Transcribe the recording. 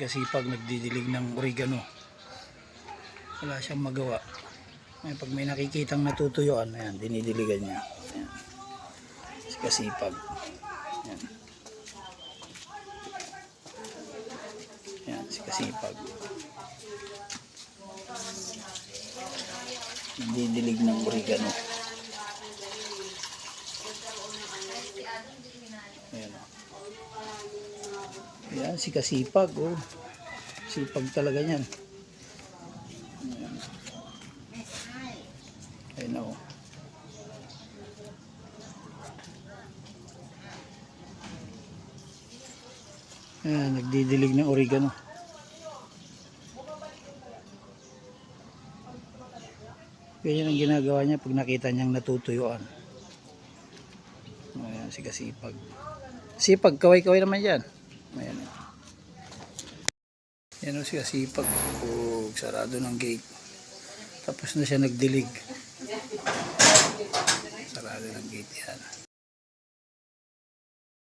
Kasi pag nagdidilig ng oregano, wala siyang magawa. Ay, pag may nakikitang natutuyuan, ayan, dinidiligan niya. Ayan. Kasi pag, ayan. Ayan, si kasipag. Nagdidilig ng oregano. Ayan o. Ayan, si kasipag, oh. Sipag talaga niyan. Ayan. Ayan na, oh. Ayan, nagdidilig ng oregano. Ganyan ang ginagawa niya pag nakita niyang natutuyuan. Ayan, si kasipag. Sipag, kaway-kaway naman yan. Ayan. oh. Yan o siya sipag. Oh, sarado ng gate. Tapos na siya nagdilig. Sarado ng gate yan.